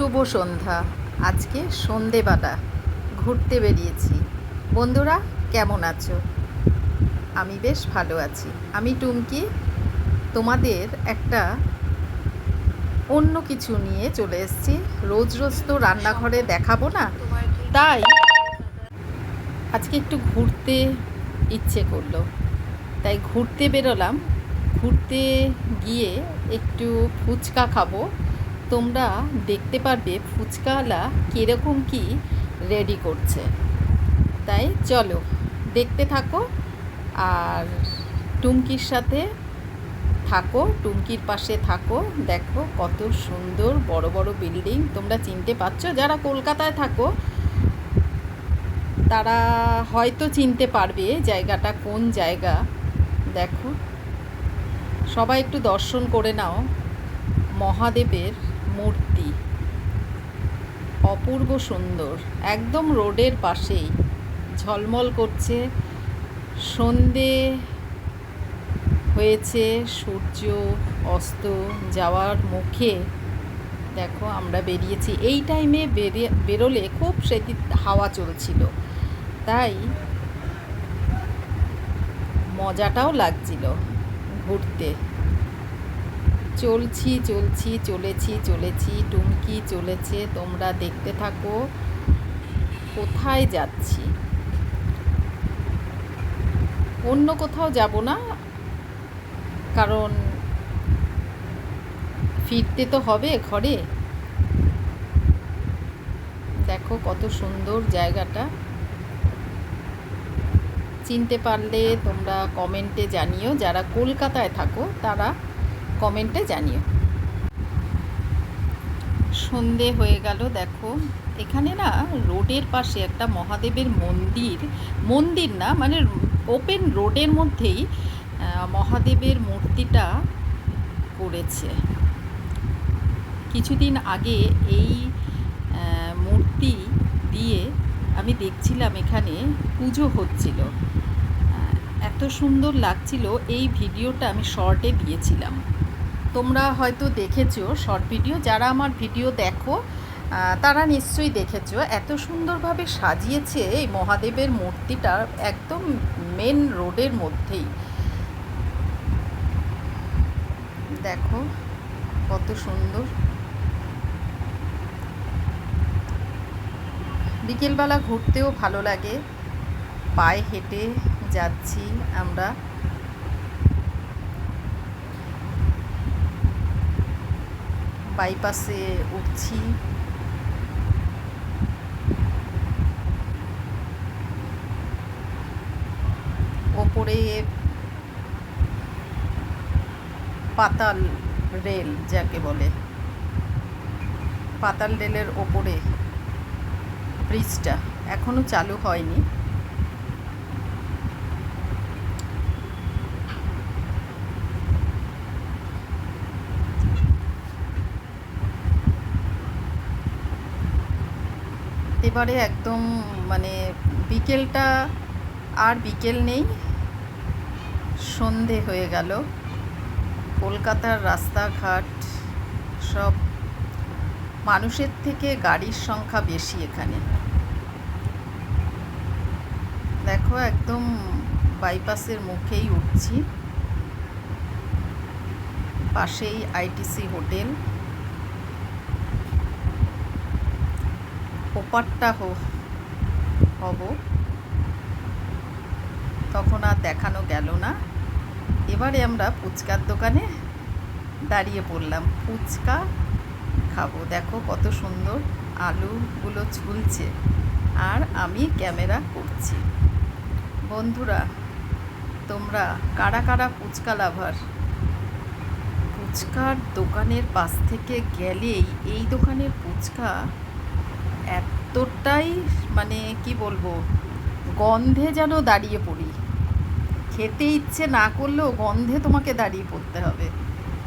শুভ সন্ধ্যা। আজকে সন্ধেবেলা। ঘুরতে বেরিয়েছি। বন্ধুরা, কেমন আছো? আমি বেশ ভালো আছি। আমি টুমকি, তোমাদের একটা অন্য কিছু নিয়ে চলে এসেছি। রোজ রোজ তো রান্নাঘরে দেখাবো না। তাই আজকে একটু ঘুরতে ইচ্ছে করল। তাই ঘুরতে বেরোলাম। ঘুরতে গিয়ে একটু ফুচকা খাব। তোমরা দেখতে পারবে ফুচকাওয়ালা কীরকম কি রেডি করছে। তাই চলো, দেখতে থাকো আর টুমকির সাথে থাকো টুমকির পাশে থাকো। দেখো কত সুন্দর বড় বড় বিল্ডিং তোমরা চিনতে পারছ? যারা কলকাতায় থাকো, তারা হয়তো চিনতে পারবে জায়গাটা কোন জায়গা। দেখো, সবাই একটু দর্শন করে নাও। মহাদেবের মূর্তি। অপূর্ব সুন্দর। একদম রোডের পাশেই। ঝলমল করছে। সন্ধে হয়েছে, সূর্য অস্ত যাওয়ার মুখে। দেখো, আমরা বেরিয়েছি। এই টাইমে বেরিয়ে, বেরোলে খুব সেদিন হাওয়া চলছিল। তাই মজাটাও লাগছিল ঘুরতে। চলছি চলছি, চলেছি চলেছি, টুমকি চলেছে, তোমরা দেখতে থাকো। কোথায় যাচ্ছি? অন্য কোথাও যাব না, কারণ ফিরতে তো হবে ঘরে। দেখো কত সুন্দর জায়গাটা। চিনতে পারলে তোমরা কমেন্টে জানিও, যারা কলকাতায় থাকো, তারা কমেন্টে জানিও। সন্ধে হয়ে গেল, দেখো। এখানে না রোডের পাশে একটা মহাদেবের মন্দির। মন্দির না মানে ওপেন রোডের মধ্যেই মহাদেবের মূর্তিটা করেছে। কিছুদিন আগে এই মূর্তি দিয়ে আমি দেখছিলাম এখানে পুজো হচ্ছিল। এত সুন্দর লাগছিল, এই ভিডিওটা আমি শর্টে দিয়েছিলাম। তোমরা হয়তো দেখেছ শর্ট ভিডিও, যারা আমার ভিডিও দেখো তারা নিশ্চয়ই দেখেছ, এত সুন্দরভাবে সাজিয়েছে এই মহাদেবের মূর্তিটা একদম মেন রোডের মধ্যেই। দেখো কত সুন্দর। বিকেলবেলা ঘুরতেও ভালো লাগে। পায়ে হেঁটে যাচ্ছি আমরা। বাইপাসে উঠছি। ওপরে পাতাল রেল যাকে বলে। পাতাল রেলের ওপরে ব্রিজটা এখনও চালু হয়নি। এবারে একদম মানে বিকেলটা আর বিকেল নেই, সন্ধে হয়ে গেল। কলকাতার রাস্তাঘাট সব মানুষের থেকে গাড়ির সংখ্যা বেশি এখানে। দেখো একদম বাইপাসের মুখেই উঠছি। পাশেই আইটিসি হোটেল। ওপারটা হব। তখন আর দেখানো গেল না। এবারে আমরা ফুচকার দোকানে দাঁড়িয়ে পড়লাম। ফুচকা খাব। দেখো কত সুন্দর আলুগুলো ঝুলছে আর আমি ক্যামেরা করছি। বন্ধুরা, তোমরা কারা কারা ফুচকা লাভার? ফুচকার দোকানের পাশ থেকে গেলেই এই দোকানের ফুচকা এতটাই মানে কি বলব, গন্ধে যেন দাঁড়িয়ে পড়ি। খেতে ইচ্ছে না করলেও গন্ধে তোমাকে দাঁড়িয়ে পড়তে হবে।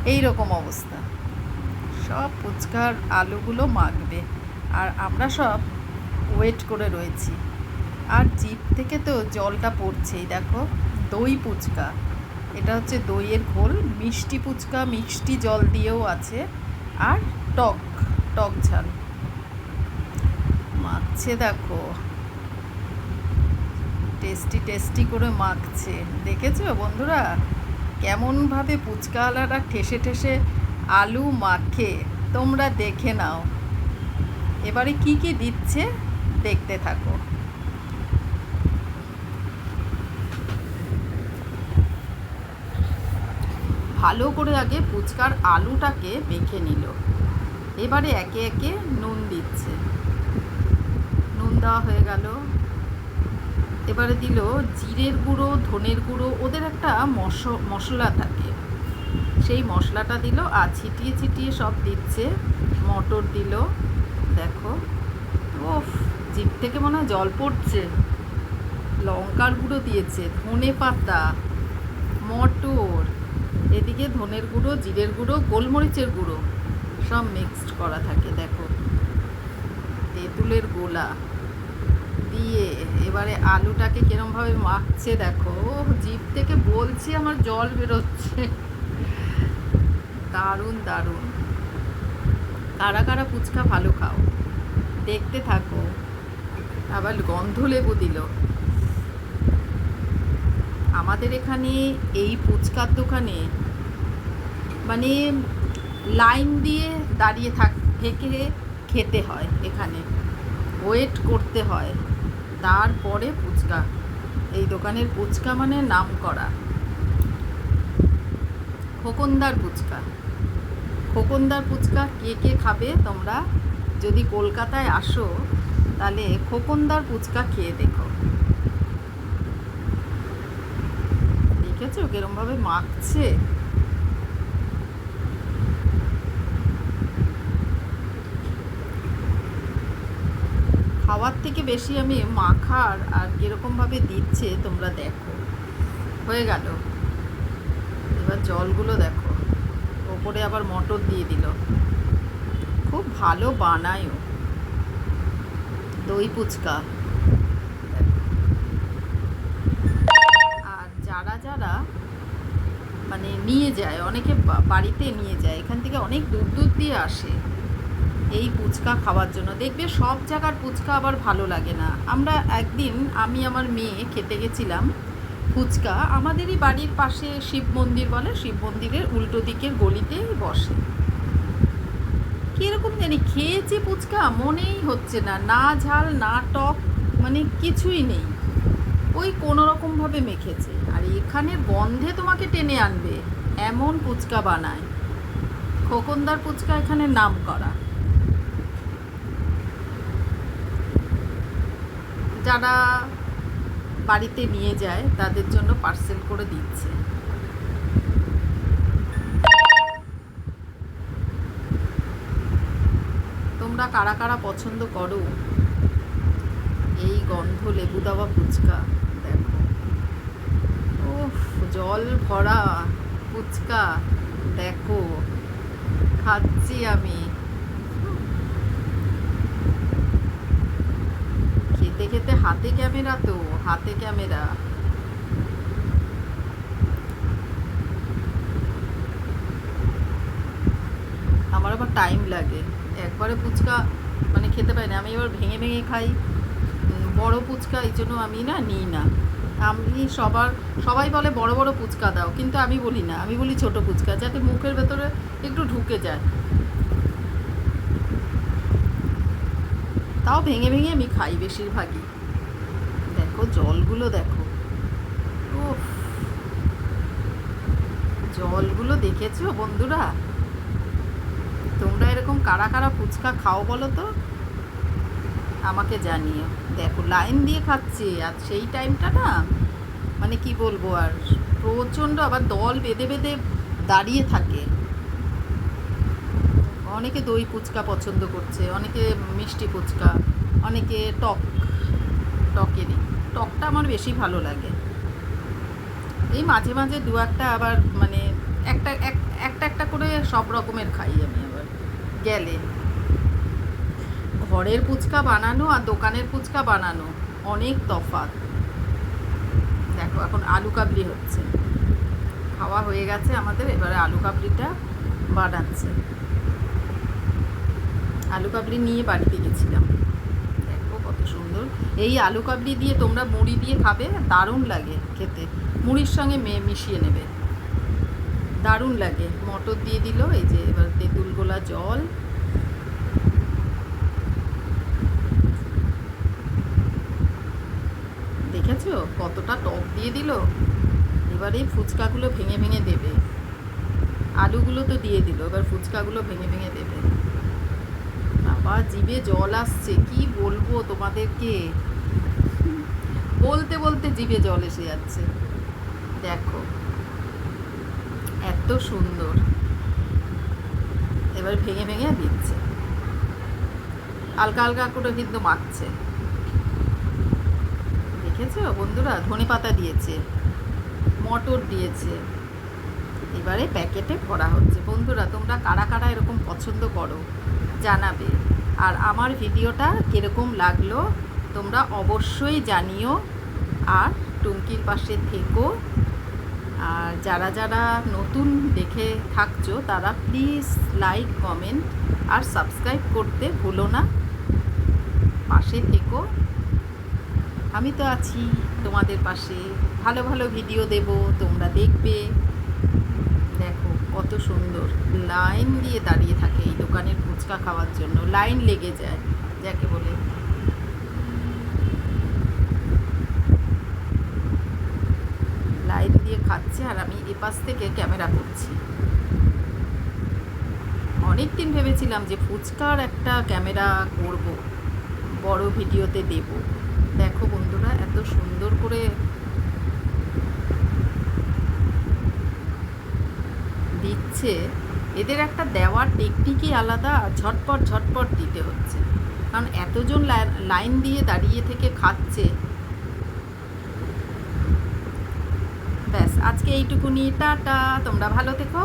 এই রকম অবস্থা। সব ফুচকার আলুগুলো মাখবে। আর আমরা সব ওয়েট করে রয়েছি। আর জিপ থেকে তো জলটা পড়ছেই, দেখো। দই ফুচকা। এটা হচ্ছে দইয়ের ঘোল। মিষ্টি ফুচকা, মিষ্টি জল দিয়েও আছে। আর টক টক ঝাল। মাখছে দেখো। টেস্টি টেস্টি করে মাখছে। দেখেছ বন্ধুরা? কেমনভাবে ফুচকাওয়ালারা ঠেসে ঠেসে আলু মাখে, তোমরা দেখে নাও। এবারে কি কি দিচ্ছে দেখতে থাকো। ভালো করে আগে ফুচকার আলুটাকে মেখে নিল। এবারে একে একে নুন দিচ্ছে। নুন দেওয়া হয়ে গেল। এবারে দিল জিরের গুঁড়ো, ধনের গুঁড়ো, ওদের একটা মশ, মশলা থাকে। সেই মশলাটা দিল আর ছিটিয়ে ছিটিয়ে সব দিচ্ছে। মটর দিল। দেখো। ওফ জিভ থেকে মনে হয় জল পড়ছে। লঙ্কার গুঁড়ো দিয়েছে, ধনে পাতা, মটর, এদিকে ধনের গুঁড়ো, জিরের গুঁড়ো, গোলমরিচের গুঁড়ো সব মিক্সড করা থাকে, দেখো। তেঁতুলের গোলা। দিয়ে এবারে আলুটাকে কিরমভাবে মাখছে দেখো। জিভ থেকে বলছি আমার জল বেরোচ্ছে। দারুণ দারুণ। কারা কারা ফুচকা ভালো খাও, দেখতে থাকো। আবার গন্ধ লেবু দিল। আমাদের এখানে এই ফুচকার দোকানে মানে লাইন দিয়ে দাঁড়িয়ে থাক, থেকে খেতে হয় এখানে। ওয়েট করতে হয়। তারপরে ফুচকা এই দোকানের ফুচকা মানে নাম করা খোকনদার ফুচকা খোকনদার ফুচকা কে কে খাবে তোমরা যদি কলকাতায় আসো, তাহলে খোকনদার ফুচকা খেয়ে দেখো। দেখেছ কিরমভাবে মাখছে? খাওয়ার থেকে বেশি আমি মাখার আর কীরকমভাবে দিচ্ছে তোমরা দেখো। হয়ে গেল। এবার জলগুলো দেখো। ওপরে আবার মটর দিয়ে দিল। খুব ভালো বানায়ও দই ফুচকা। আর যারা যারা মানে নিয়ে যায়, অনেকে বাড়িতে নিয়ে যায়, এখান থেকে অনেক দূর দূর দিয়ে আসে। এই ফুচকা খাওয়ার জন্য। দেখবে সব জায়গার ফুচকা আবার ভালো লাগে না। আমরা একদিন আমি, আমার মেয়ে খেতে গেছিলাম ফুচকা। আমাদেরই বাড়ির পাশে শিব মন্দির বলে, শিব মন্দিরের উল্টো দিকের গলিতেই বসে। কীরকম জানি খেয়েছি ফুচকা, মনেই হচ্ছে না। না ঝাল, না টক মানে কিছুই নেই। ওই কোনো রকমভাবে মেখেছে। আর এখানে গন্ধে তোমাকে টেনে আনবে। এমন ফুচকা বানায়। খোকনদার ফুচকা এখানে নাম করা যারা বাড়িতে নিয়ে যায়, তাদের জন্য পার্সেল করে দিচ্ছে। তোমরা কারা কারা পছন্দ করো? এই গন্ধ, লেবু দেওয়া ফুচকা, দেখো। জল ভরা ফুচকা, দেখো। খাচ্ছি আমি। খেতে খেতে হাতে ক্যামেরা তো, হাতে ক্যামেরা। আমার আবার টাইম লাগে। একবারে ফুচকা মানে খেতে পারি না, আমি এবার ভেঙে ভেঙে খাই। বড় ফুচকা এই জন্য আমি না নিই না। আমি সবার, সবাই বলে বড় বড় ফুচকা দাও, কিন্তু আমি বলি না। আমি বলি ছোট ফুচকা, যাতে মুখের ভেতরে একটু ঢুকে যায়। তাও ভেঙে ভেঙে আমি খাই বেশিরভাগই। দেখো, জলগুলো দেখো। উফ। জলগুলো দেখেছ বন্ধুরা? তোমরা এরকম কারা কারা ফুচকা খাও বলো তো? আমাকে জানিও। দেখো, লাইন দিয়ে খাচ্ছে, আর সেই টাইমটা না মানে কি বলব, আর প্রচণ্ড আবার দল বেঁধে বেঁধে দাঁড়িয়ে থাকে। অনেকে দই ফুচকা পছন্দ করছে, অনেকে মিষ্টি ফুচকা, অনেকে টক, টকেরই। টকটা আমার বেশি ভালো লাগে। এই মাঝে মাঝে দু একটা আবার মানে একটা, এক, একটা একটা করে সব রকমের খাই আমি আবার, গেলে। ঘরের ফুচকা বানানো আর দোকানের ফুচকা বানানো, অনেক তফাৎ। দেখো, এখন আলু কাবলি হচ্ছে। খাওয়া হয়ে গেছে আমাদের, এবারে আলু কাবলিটা বানাচ্ছে। আলু কাবলি নিয়ে বাড়িতে গেছিলাম। দেখো কত সুন্দর। এই আলু কাবলি দিয়ে তোমরা মুড়ি দিয়ে খাবে, দারুণ লাগে খেতে। মুড়ির সঙ্গে মে মিশিয়ে নেবে। দারুণ লাগে। মটর দিয়ে দিল, এই যে এবার তেঁতুল গোলা জল। দেখেছ? কতটা টক দিয়ে দিল। এবারে ফুচকাগুলো ভেঙে ভেঙে দেবে। আলুগুলো তো দিয়ে দিল, এবার ফুচকাগুলো ভেঙে ভেঙে দেবে। বাবা জিভে জল আসছে, কি বলব তোমাদেরকে? বলতে বলতে জিভে জল এসে যাচ্ছে। দেখো, এত সুন্দর। এবার ভেঙে ভেঙে দিচ্ছে। হালকা হালকা করে কিন্তু মাখছে। দেখেছ বন্ধুরা? ধনে পাতা দিয়েছে, মটর দিয়েছে। এবারে প্যাকেটে ভরা হচ্ছে। বন্ধুরা, তোমরা কারা কারা এরকম পছন্দ করো, জানাবে। আর আমার ভিডিওটা কীরকম লাগল, তোমরা অবশ্যই জানিও। আর টুমকির পাশে থেকো। আর যারা যারা নতুন দেখে থাকছো, তারা প্লিজ লাইক, কমেন্ট আর সাবস্ক্রাইব করতে ভুলো না। পাশে থেকো। আমি তো আছি তোমাদের পাশে। ভালো ভালো ভিডিও দেব, তোমরা দেখবে। দেখো কত সুন্দর। লাইন দিয়ে দাঁড়িয়ে থাকে এই দোকানের ফুচকা খাওয়ার জন্য। লাইন লেগে যায়, যাকে বলে। লাইন দিয়ে খাচ্ছে আর আমি এপাশ থেকে ক্যামেরা করছি। অনেক দিন ভেবেছিলাম যে ফুচকার একটা ক্যামেরা করব, বড় ভিডিওতে দেব। দেখো বন্ধুরা, এত সুন্দর করে দিচ্ছে এদের একটা দেওয়ার টেকনিকই আলাদা, ঝটপট ঝটপট দিতে হচ্ছে। কারণ এতজন লাইন দিয়ে দাঁড়িয়ে থেকে খাচ্ছে। ব্যাস, আজকে এইটুকুনি, টাটা, তোমরা ভালো থেকো।